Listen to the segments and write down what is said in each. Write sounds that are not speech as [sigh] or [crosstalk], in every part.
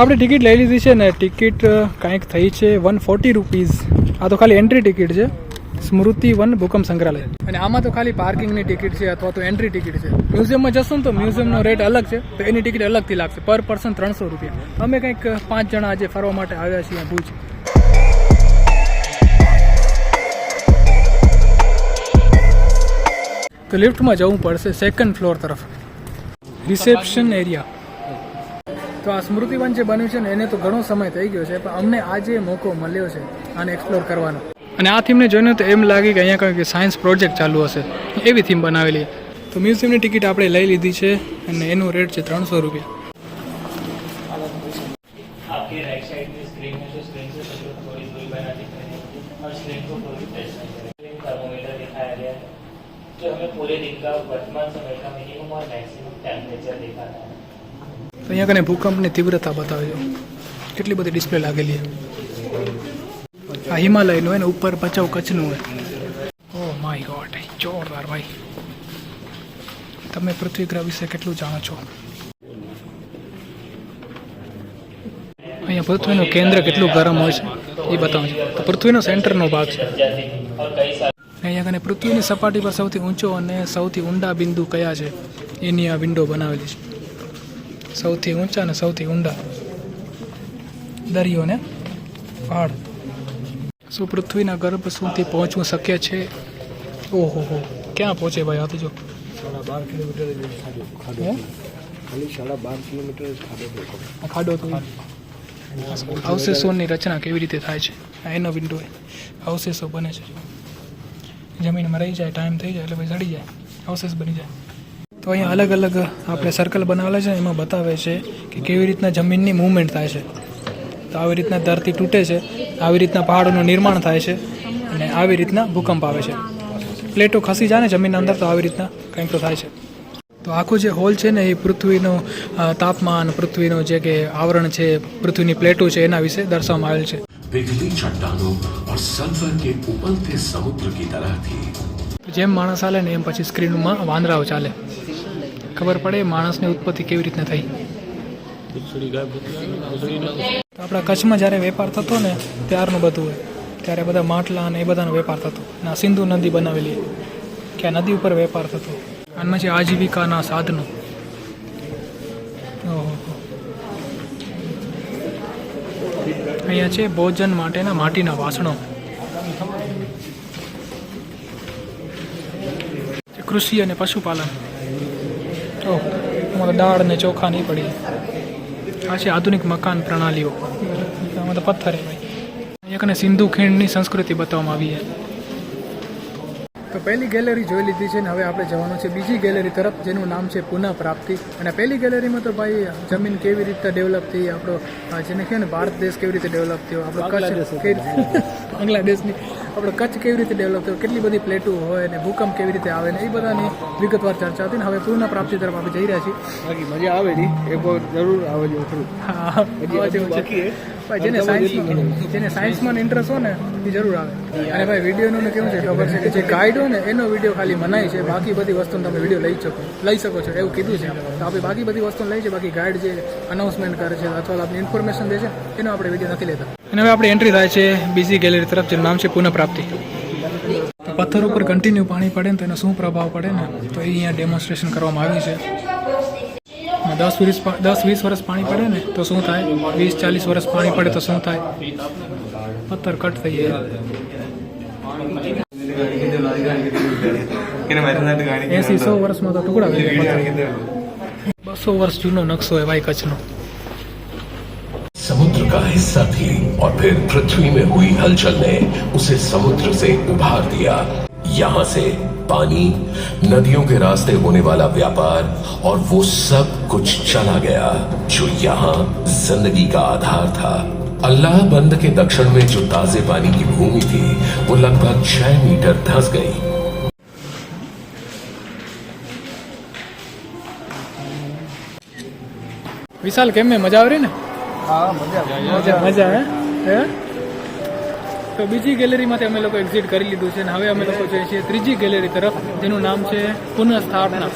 આપણે ટિકિટ લઈ લીધી છે ને ટિકિટ કાંઈક થઈ છે વન ફોર્ટી રૂપીઝ. આ તો ખાલી એન્ટ્રી ટિકિટ છે. સ્મૃતિ વન ભૂકંપ સંગ્રહાલય. અને આમાં તો ખાલી પાર્કિંગની ટિકિટ છે અથવા તો એન્ટ્રી ટિકિટ છે. મ્યુઝિયમમાં જશો ને તો મ્યુઝિયમનો રેટ અલગ છે, તો એની ટિકિટ અલગથી લાગશે. પર પર્સન ત્રણસો રૂપિયા. અમે કંઈક પાંચ જણા આજે ફરવા માટે આવ્યા છીએ ભુજ. તો લિફ્ટમાં જવું પડશે સેકન્ડ ફ્લોર તરફ. Reception area. તો આ સ્મૃતિવન જે બન્યું છે ને એને તો ઘણો સમય થઈ ગયો છે પણ અમને આજે મોકો મળ્યો છે આને એક્સપ્લોર કરવાનો અને આ થીમને જોઈને તો એમ લાગે કે અહીંયા કંઈક સાયન્સ પ્રોજેક્ટ ચાલુ હશે એવી થીમ બનાવેલી તો મ્યુઝિયમની ટિકિટ આપણે લઈ લીધી છે અને એનું રેટ છે ત્રણસો રૂપિયા आपके राइट साइड में स्क्रीन है जो स्क्रीन से सब लोग थोड़ी दूरी बना दिख रहे हैं और स्क्रीन को थोड़ी टच नहीं करें थर्मोमीटर दिखाया गया है जो हमें पूरे दिन का वर्तमान समय का मिनिमम और मैक्सिमम टेम्परेचर दिखाता है તો અહીંયા કને ભૂકંપની તીવ્રતા બતાવજો કેટલી બધી ડિસ્પ્લે લાગેલી છે. આ હિમાલયનું હોય ને, ઉપર બચાવ કચ્છનું હોય. ઓ માય ગોડ જોરદાર ભાઈ. તમે પૃથ્વીગ્રહ વિશે કેટલું જાણો છો? અહીંયા પૃથ્વીનું કેન્દ્ર કેટલું ગરમ હોય છે, એ બતાવજો તો પૃથ્વીનો સેન્ટરનો ભાગ છે. અહીંયા કને પૃથ્વીની સપાટી પર સૌથી ઊંચો અને સૌથી ઊંડા બિંદુ કયા છે, એની આ વિન્ડો બનાવેલી છે. સૌથી ઊંચા અને સૌથી ઊંડા દરિયો ને પહાડ શું પૃથ્વીના ગર્ભ સુધી પહોંચવું શક્ય છે? ઓહો હો. ક્યાં પહોંચે ભાઈ આ તો જો સાડા બાર કિલોમીટર ખાડો આ અવશેષોની રચના કેવી રીતે થાય છે? આ એનો વિન્ડો અવશેષો બને છે જમીનમાં રહી જાય ટાઈમ થઈ જાય એટલે પછી સડી જાય. અવશેષ બની જાય. તો અહીંયા અલગ અલગ આપણે સર્કલ બનાવેલા છે એમાં બતાવે છે કે કેવી રીતના જમીનની મૂવમેન્ટ થાય છે તો આવી રીતના ધરતી તૂટે છે આવી રીતના પહાડોનું નિર્માણ થાય છે અને આવી રીતના ભૂકંપ આવે છે પ્લેટો ખસી જાય ને જમીનના અંદર તો આવી રીતના કંઈક તો થાય છે તો આખું જે હોલ છે ને એ પૃથ્વીનો અ, તાપમાન પૃથ્વીનો જે કે આવરણ છે પૃથ્વીની પ્લેટો છે એના વિશે દર્શાવવામાં આવેલ છે पिघली चट्टानों और सल्फर के उबलते समुद्र की तरह थी જેમ માણસ ચાલે ને એમ પછી સ્ક્રીનમાં વાંદરાઓ ચાલે ખબર પડે માણસની ઉત્પત્તિ કેવી રીતના થઈ. આપણા કચ્છમાં જ્યારે વેપાર થતો ને ત્યારનું બધું હોય, ત્યારે બધા માટલા અને એ બધાનો વેપાર થતો. અને સિંધુ નદી બનાવેલી કે આ નદી ઉપર વેપાર થતો. અને છે આજીવિકાના સાધનો. ઓહો. અહીંયા છે ભોજન માટેના માટીના વાસણો. કૃષિ અને પશુપાલન. આમાં તો દાળ ને ચોખા નહીં પડી. આ છે આધુનિક મકાન પ્રણાલીઓ. આમાં તો પથ્થર હે ભાઈ. અહીંયા સિંધુ ખીણની સંસ્કૃતિ બતાવવામાં આવી છે. તો પહેલી ગેલેરી જોઈ લીધી છે ને હવે આપણે જવાનું છે બીજી ગેલેરી તરફ જેનું નામ છે પુનઃ પ્રાપ્તિ. અને પહેલી ગેલેરીમાં તો ભાઈ જમીન કેવી રીતે ડેવલપ થઈ આપણો જેને કહે ને ભારત દેશ કેવી રીતે ડેવલપ થયો આપણો કચ્છ બાંગ્લાદેશની. આપણો કચ્છ કેવી રીતે ડેવલપ થયું કેટલી બધી પ્લેટો હોય ને ભૂકંપ કેવી રીતે આવે ને એ બધાની વિગતવાર ચર્ચા હતી ને હવે પૂર્ણ પ્રાપ્તિ તરફ આપણે જઈ રહ્યા છીએ. બાકી મજા આવે એક વાર જરૂર આવે ખરું હા છે. એ જેને સાયન્સ જેને સાયન્સમાં ઇન્ટરેસ્ટ હોય ને એ જરૂર આવે. અને ભાઈ વિડીયોનું ને કેવું છે ખબર છે કે જે ગાઈડ હોય ને એનો વીડિયો ખાલી મનાય છે. બાકી બધી વસ્તુનો તમે વીડિયો લઈ શકો લઈ શકો છો. એવું કીધું છે તો આપણે બાકી બધી વસ્તુ લઈ છે. બાકી ગાઈડ જે અનાઉન્સમેન્ટ કરે છે અથવા આપણી ઇન્ફોર્મેશન દે છે એનો આપણે વીડિયો નથી લેતા. અને હવે આપણે એન્ટ્રી થાય છે બીજી ગેલેરી તરફ, જેનું નામ છે પુનઃપ્રાપ્તિ. પથ્થર ઉપર કન્ટિન્યુ પાણી પડે ને તો એનો શું પ્રભાવ પડે ને? તો એ અહીંયા ડેમોન્સ્ટ્રેશન કરવામાં આવ્યું છે. દસ વીસ દસ વીસ વર્ષ પાણી પડે ને તો શું થાય? વીસ ચાલીસ વર્ષ પાણી પડે તો શું થાય? પથ્થર કટ થઈ જાય. એસી સો વર્ષમાં તો ટુકડા બસો વર્ષ જૂનો નકશો એવાય કચ્છનો. का हिस्सा थी और फिर पृथ्वी में हुई हलचल ने उसे समुद्र से उभार दिया। यहाँ से पानी, नदियों के रास्ते होने वाला व्यापार और वो सब कुछ चला गया, जो यहाँ ज़िंदगी का आधार था। अल्लाह बंद के दक्षिण में जो ताजे पानी की भूमि थी, वो लगभग छह मीटर धस गई। विशाल गेम में मज़ा आ रही ना? મજા હે? તો બીજી ગેલેરીમાંથી અમે લોકો એક્ઝિટ કરી લીધું છે અને હવે અમે લોકો જઈએ છીએ ત્રીજી ગેલેરી તરફ જેનું નામ છે પુનઃસ્થાપના.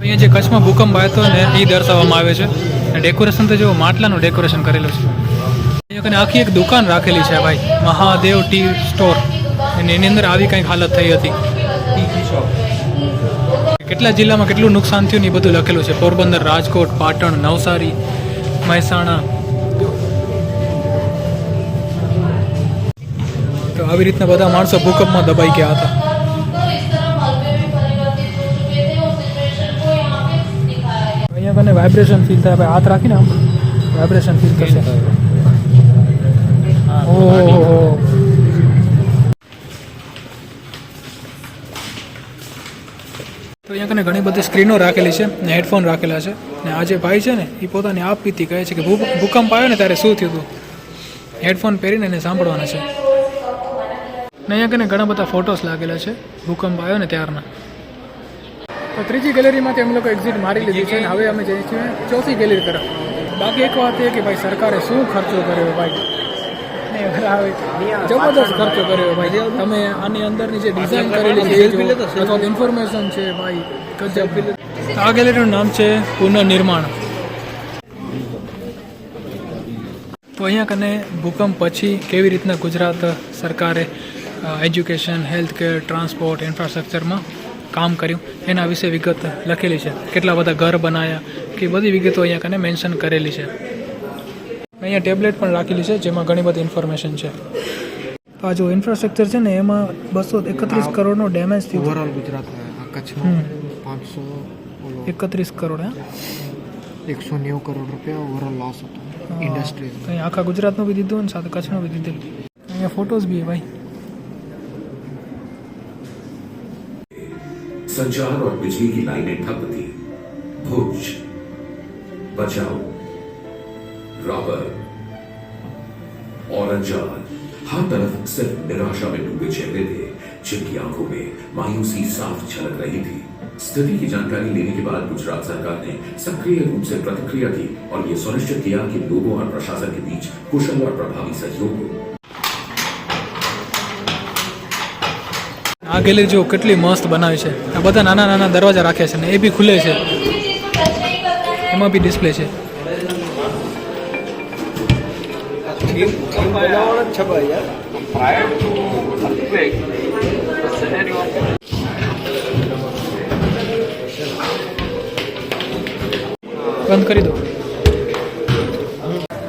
અહીંયા જે કચ્છમાં ભૂકંપ આવ્યો હતો ને એ દર્શાવવામાં આવે છે. અને ડેકોરેશન તો જેવું માટલાનું ડેકોરેશન કરેલું છે. અહીંયા આખી એક દુકાન રાખેલી છે ભાઈ મહાદેવ ટી સ્ટોર. અને એની અંદર આવી કંઈક હાલત થઈ હતી. કેટલા જિલ્લામાં કેટલું નુકસાન થયું ને એ બધું લખેલું છે? પોરબંદર રાજકોટ પાટણ નવસારી મહેસાણા. તો આવી રીતના બધા માણસો ભૂકંપમાં દબાઈ ગયા હતા. અહીંયા કને વાઇબ્રેશન ફીલ થાય. હાથ રાખીને આમ. વાઇબ્રેશન ફીલ થશે. ઓહો. અહીંયા કને ઘણી બધી સ્ક્રીનો રાખેલી છે ને હેડફોન રાખેલા છે. ને આ જે ભાઈ છે ને એ પોતાની આપ પીતી કહે છે કે ભૂકંપ આવ્યો ને ત્યારે શું થયું હતું હેડફોન પહેરીને એને સાંભળવાના છે. ને અહીંયા કને ઘણા બધા ફોટોસ લાગેલા છે, ભૂકંપ આવ્યો ને ત્યારના. તો ત્રીજી ગેલેરીમાંથી અમે લોકો એક્ઝિટ મારી લીધી છે હવે અમે જઈએ છીએ ચોથી ગેલેરી તરફ. બાકી એક વાત એ કે ભાઈ સરકારે શું ખર્ચો કર્યો ભાઈ? જબરદસ્ત ખર્ચો કર્યો ભાઈ. તમે આની અંદરની જે ડિઝાઇન કરેલી છે અથવા ઇન્ફોર્મેશન છે ભાઈ આ ગેલેરીનું નામ છે પુનર્નિર્માણ. તો અહીંયા કને ભૂકંપ પછી કેવી રીતના ગુજરાત સરકારે એજ્યુકેશન હેલ્થ કેર ટ્રાન્સપોર્ટ ઇન્ફ્રાસ્ટ્રક્ચરમાં કામ કર્યું? એના વિશે વિગત લખેલી છે. કેટલા બધા ઘર બનાવ્યા કે બધી વિગતો અહીંયા કને મેન્શન કરેલી છે. અહીંયા ટેબ્લેટ પણ રાખેલી છે જેમાં ઘણી બધી ઇન્ફોર્મેશન છે તો આ જો ઇન્ફ્રાસ્ટ્રક્ચર છે ને એમાં બસો એકત્રીસ કરોડનો ડેમેજ થયું ઓવરઓલ ગુજરાતમાં આ કચ્છમાં પાંચસો ઓલો એકત્રીસ કરોડ હા એકસો નેવું કરોડ રૂપિયા ઓવરઓલ લોસ હતો ઇન્ડસ્ટ્રી તો અહીંયા આખા ગુજરાતનું બી દીધું અને સાથે કચ્છનું બી દીધેલું અહીંયા ફોટોઝ બી છે ભાઈ संचार और बिजली की लाइनें ठप थी भुज बचाओ रॉबर और अंजान हर तरफ सिर्फ निराशा में डूबे चेहरे थे जिनकी आंखों में मायूसी साफ झलक रही थी स्थिति की जानकारी लेने के बाद गुजरात सरकार ने सक्रिय रूप से प्रतिक्रिया की और ये सुनिश्चित किया कि लोगों और प्रशासन के बीच कुशल और प्रभावी सहयोग हो આ ગેલેરી જો કેટલી મસ્ત બનાવી છે આ બધા નાના નાના દરવાજા રાખ્યા છે ને એ બી ખુલે છે એમાં બી ડિસ્પ્લે છે બંધ કરી દો.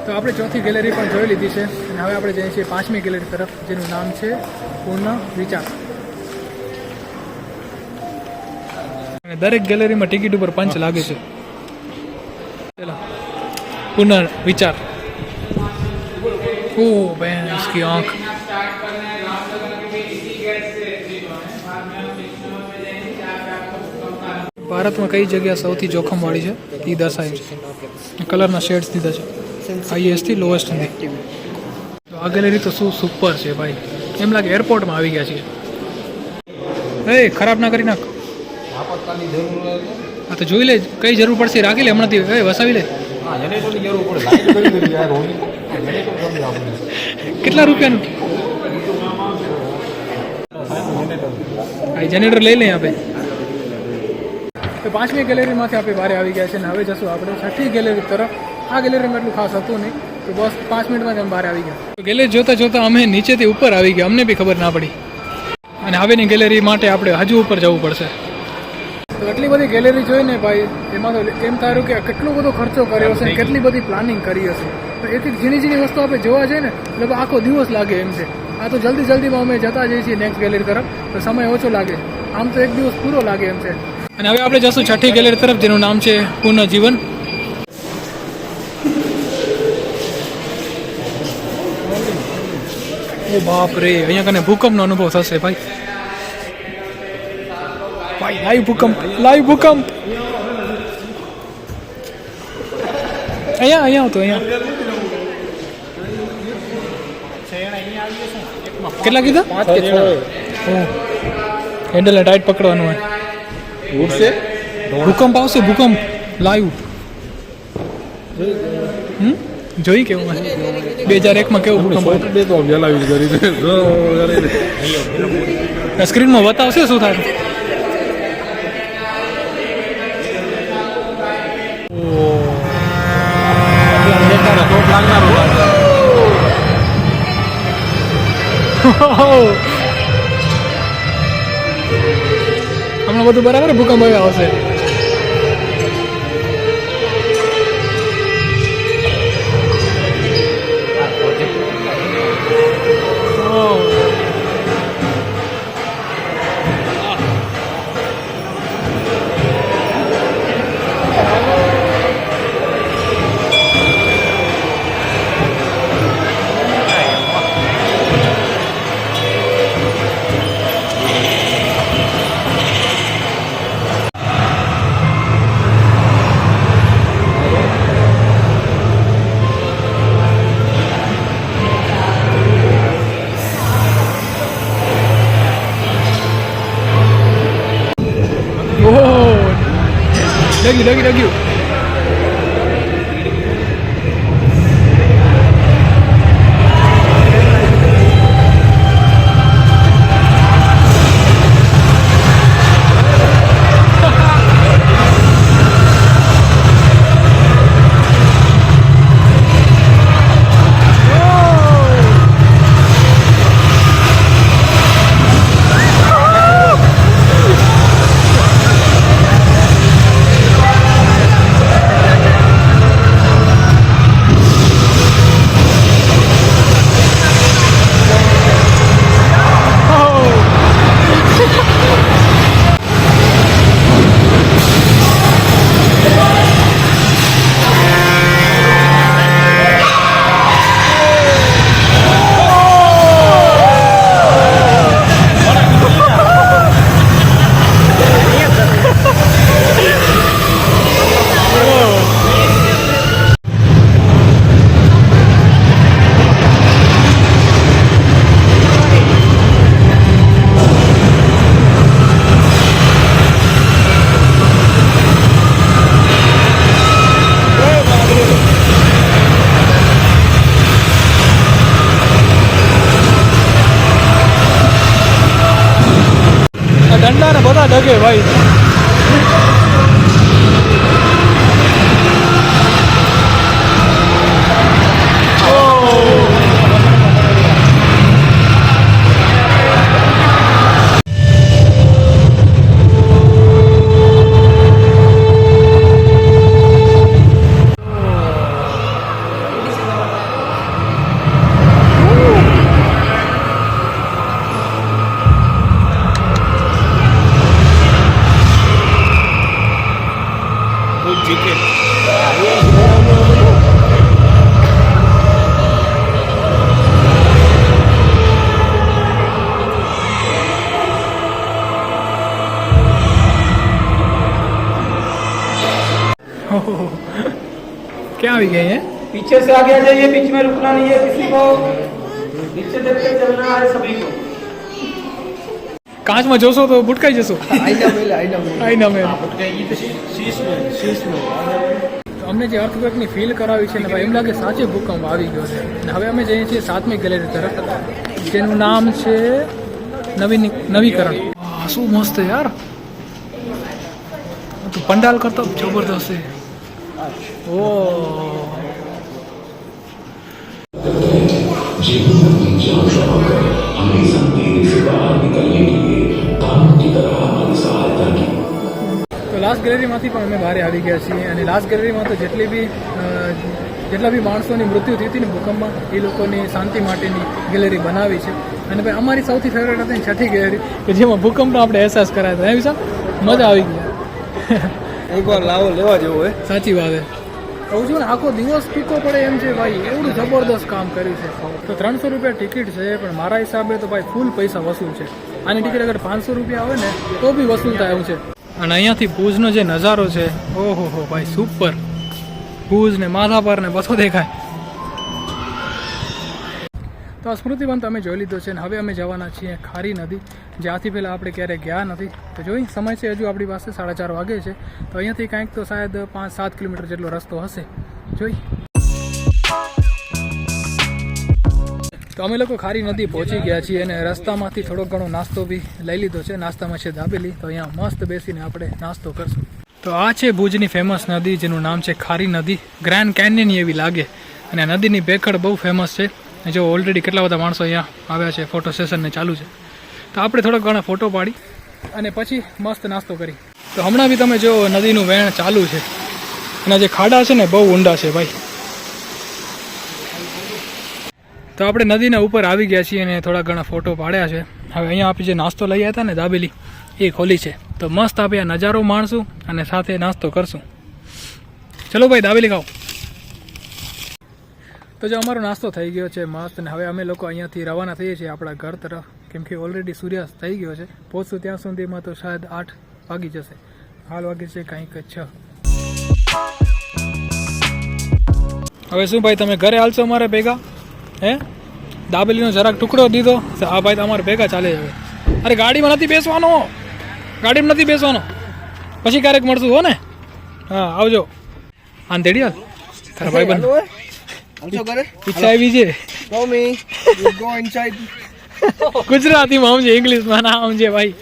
તો આપણે ચોથી ગેલેરી પણ જોઈ લીધી છે અને હવે આપણે જઈએ છીએ પાંચમી ગેલેરી તરફ જેનું નામ છે પૂર્ણ વિચાર. અને દરેક ગેલેરીમાં ટિકિટ ઉપર પંચ લાગે છે. ચલો પુનઃ વિચાર. ઓ બેન इसकी आंख ભારતમાં કઈ જગ્યા સૌથી જોખમવાળી છે એ દર્શાવ્યું છે કલરના શેડ્સ દીધા છે હાઈએસ્ટથી લોએસ્ટ સુધી તો આ ગેલેરી તો શું સુપર છે ભાઈ એમ લાગે એરપોર્ટમાં આવી ગયા છીએ એ ખરાબ ના કરી નાખ હા તો જોઈ લે કઈ જરૂર પડશે એ રાખી લે હમણાંથી એ વસાવી લે કેટલા રૂપિયાનું? જનરેટર લઈ લઈએ આપણે. પાંચમી ગેલેરીમાંથી આપણે બહાર આવી ગયા છે અને હવે જશું આપણે છઠ્ઠી ગેલેરી તરફ. આ ગેલેરીમાં એટલું ખાસ હતું નહીં. તો બસ પાંચ મિનિટમાં જ અમે બહાર આવી ગયા. ગેલેરી જોતા જોતા અમે નીચેથી ઉપર આવી ગયા. અમને બી ખબર ના પડી. અને હવેની ગેલેરી માટે આપણે હજુ ઉપર જવું પડશે. તો એટલી બધી ગેલેરી જોઈને ભાઈ, એમાં તો એમ તારું કે કેટલો બધો ખર્ચો કર્યો હશે કેટલી બધી પ્લાનિંગ કરી હશે. એક એક ઝીણી ઝીણી વસ્તુ આપણે જોવા જઈએ ને એટલે આખો દિવસ લાગે એમ છે. આ તો જલ્દી જલ્દીમાં અમે જતા જઈએ છીએ નેક્સ્ટ ગેલેરી તરફ, તો સમય ઓછો લાગે. આમ તો એક દિવસ પૂરો લાગે એમ છે. અને હવે આપણે જશું છઠ્ઠી ગેલેરી તરફ, જેનું નામ છે પુનઃજીવન. ઓ બાપ રે, અહીંયા કને ભૂકંપનો અનુભવ થશે ભાઈ. ભાઈ, લાઈવ ભૂકંપ લાઈવ ભૂકંપ. અહીંયા અહીંયા આવતો, અહીંયા. કેટલા કીધા? પાંચ કે છ. હેન્ડલને ટાઈટ પકડવાનું હોય. ઉડશે? ભૂકંપ આવશે ભૂકંપ. લાઈવ. હમ? જોઈ કેવું હોય. બે હજાર એકમાં કેવું ભૂકંપ? બે તો જલાવી કરી. સ્ક્રીનમાં બતાવશે શું થાય. બધું બરાબર ભૂકંપ આવ્યો આવશે Lagi, danke. ઓહો. ક્યાં આવી ગઈ હે पीछे से आगे आ जाइए बीच में रुकना नहीं है किसी को नीचे देख के चलना है सभी को કાચમાં જોશો તો ભૂટકાઈ જશો आईना मेल आईना मेल આઈ ના મેં शीश में शीश में અમને જે અર્થક્વેકની ફીલ કરાવી છે ને ભાઈ એમ લાગે સાચે ભૂકંપ આવી ગયો છે અને હવે અમે જઈએ છીએ સાતમી ગેલેરી તરફ જેનું નામ છે નવીની નવીકરણ વાહ, શું મસ્ત છે યાર આ તો પંડાલ કરતો જબરદસ્ત છે ઓ તો લાસ્ટ ગેલેરીમાંથી પણ અમે બહાર આવી ગયા છીએ અને લાસ્ટ ગેલેરીમાં તો જેટલી બી જેટલા બી માણસોની મૃત્યુ થઈ હતી ને ભૂકંપમાં, એ લોકોની શાંતિ માટેની ગેલેરી બનાવી છે. અને ભાઈ, અમારી સૌથી ફેવરેટ હતી છઠ્ઠી ગેલેરી કે જેમાં ભૂકંપનો આપણે અહેસાસ કરાયો હતો. એ વિશાલ? મજા આવી ગઈ. એકવાર લાવો લેવા જેવો હે. સાચી વાત કહું છું ને આખો દિવસ ટીકો પડે એમ છે ભાઈ. એવડું જબરદસ્ત કામ કર્યું છે. તો ત્રણસો રૂપિયા ટિકિટ છે પણ મારા હિસાબે તો ભાઈ ફૂલ પૈસા વસૂલ છે. આની ટિકિટ અગર પાંચસો રૂપિયા આવે ને તો બી વસૂલ થાય એવું છે. અને અહીંયાથી ભુજનો જે નજારો છે ઓહો હો ભાઈ સુપર ભુજ ને માધાપર ને બધો દેખાય. તો આ સ્મૃતિવન તમે જોઈ લીધો છે અને હવે અમે જવાના છીએ ખારી નદી. જ્યાંથી પહેલાં આપણે ક્યારેય ગયા નથી. તો જોઈ, સમય છે હજુ આપણી પાસે સાડા ચાર વાગે છે. તો અહીંયાથી કાંઈક તો શાયદ પાંચ સાત કિલોમીટર જેટલો રસ્તો હશે. જોઈ. તો અમે લોકો ખારી નદી પહોંચી ગયા છીએ અને રસ્તામાંથી થોડોક ઘણો નાસ્તો બી લઈ લીધો છે. નાસ્તામાં છે દાબેલી. તો અહીંયા મસ્ત બેસીને આપણે નાસ્તો કરશું. તો આ છે ભુજની ફેમસ નદી, જેનું નામ છે ખારી નદી. ગ્રાન્ડ કેન્યન એવી લાગે. અને નદીની ભેખડ બહુ ફેમસ છે. જો ઓલરેડી કેટલા બધા માણસો અહીંયા આવ્યા છે ફોટો સેશનને ચાલુ છે. તો આપણે થોડા ઘણા ફોટો પાડી અને પછી મસ્ત નાસ્તો કરી. તો હમણાં બી તમે જો નદીનું વહેણ ચાલુ છે. અને જે ખાડા છે ને, બહુ ઊંડા છે ભાઈ. તો આપણે નદીના ઉપર આવી ગયા છીએ અને થોડા ઘણા ફોટો પાડ્યા છે. હવે અહીંયા આપણે જે નાસ્તો લઈ આવ્યા હતા ને, દાબેલી, એ ખોલી છે. તો મસ્ત આપણે આ નજારો માણશું અને સાથે નાસ્તો કરશું. ચલો ભાઈ, દાબેલી ખાઓ. તો જો અમારો નાસ્તો થઈ ગયો છે મસ્ત અને હવે અમે લોકો અહીંયાથી રવાના થઈએ છીએ આપણા ઘર તરફ. કેમ કે ઓલરેડી સૂર્યાસ્ત થઈ ગયો છે. પહોંચશું ત્યાં સુધીમાં તો શાયદ આઠ વાગી જશે. હાલ વાગે છે કંઈક છ. હવે શું ભાઈ તમે ઘરે હાલશો અમારે ભેગા? હે? દાબેલીનો જરાક ટુકડો દીધો. આ ભાઈ તમારે ભેગા ચાલે હવે. અરે ગાડીમાં નથી બેસવાનો ગાડીમાં નથી બેસવાનો. પછી ક્યારેક મળશું હો ને? હા આવજો. આંધેડિયા તારા ભાઈ બંધ Also કરે ઈચ્છા આવી છે. Tommy, you go inside. [laughs] ગુજરાતીમાં સમજે ઇંગ્લિશમાં ના સમજે ભાઈ.